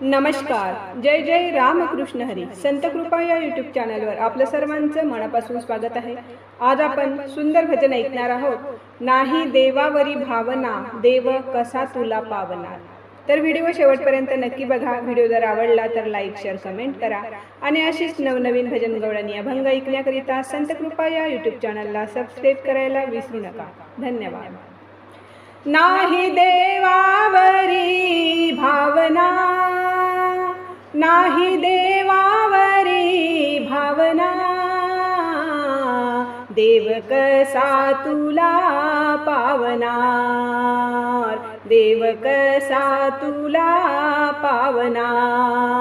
नमस्कार. जय जय रामकृष्ण हरी. संत कृपा या यूट्यूब चॅनलवर आपलं सर्वांचं मनापासून स्वागत आहे. आज आपण सुंदर भजन ऐकणार आहोत. नाही देवावरी भावना देव कसा तुला पावणार? तर व्हिडिओ शेवटपर्यंत नक्की बघा. व्हिडिओ जर आवडला तर लाईक शेअर कमेंट करा. आणि अशीच नवनवीन भजन गवळणी अभंग ऐकण्याकरिता संत कृपा या यूट्यूब चॅनलला सबस्क्राईब करायला विसरू नका. धन्यवाद. नाही देवावरी भावना नाही देवावरी भावना देव कसा तुला पावनार देव कसा तुला पावनार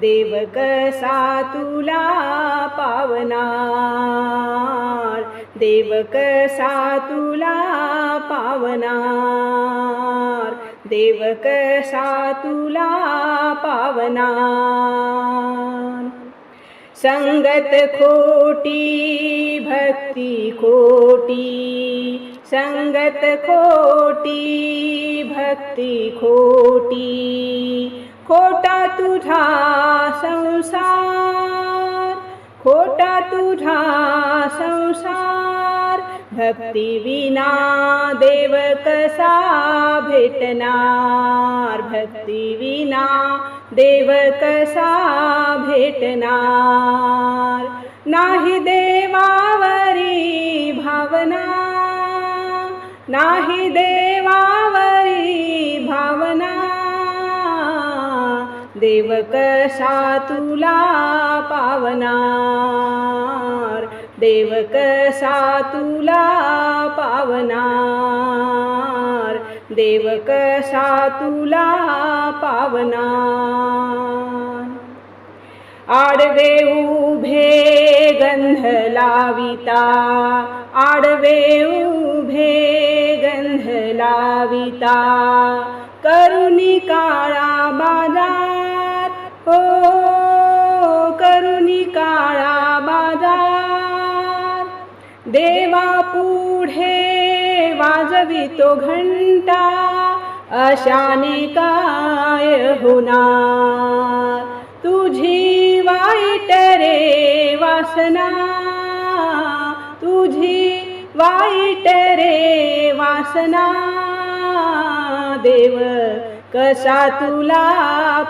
देव कसा तुला पावनार. देव कसा तुला पावनार. देव कसा तुला पावनार. संगत खोटी भक्ती खोटी. संगत खोटी भक्ती खोटी. खोटा तुझा संसार खोटा तुझा संसार. भक्ती विना देव कसा भेटणार? भक्ती विना देव कसा भेटणार? नाही देवावरी भावना नाही देव देव कसा तुला पावनार देव कसा तुला पावनार देव कसा तुला पावनार. आडवे उभे गंध लाविता आडवे उभे गंध लाविता करुणी देवा पुढे वाजवितो घंटा अशाने काय होणार? तुझी वाईट रे वासना तुझी वाईट रे वासना देव कसा तुला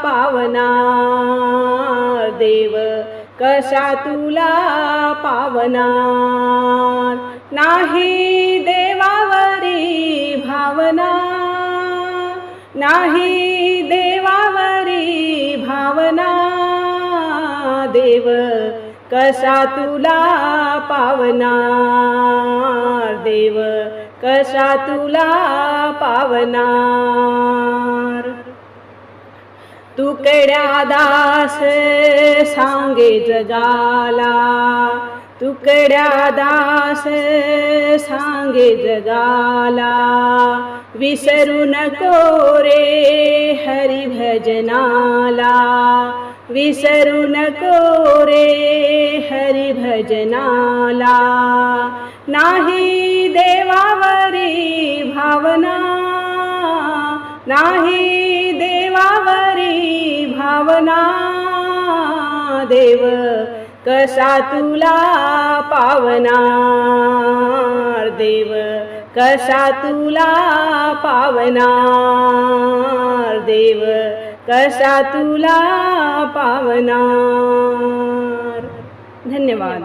पावना देव कशा तुला पावनार नाही देवावरी भावना. नाही देवावरी भावना. देव कशा तुला पावनार देव कशा तुला पावनार तुकड्या दास सांगे जगाला. तुकड्या दास सांगे जगाला. विसरू नको रे हरिभजनाला. विसरू नको रे हरिभजनाला. नाही देवावरी भावना नाही भावना देव कसा तुला पावनार देव कसा तुला पावनार देव कसा तुला पावनार धन्यवाद.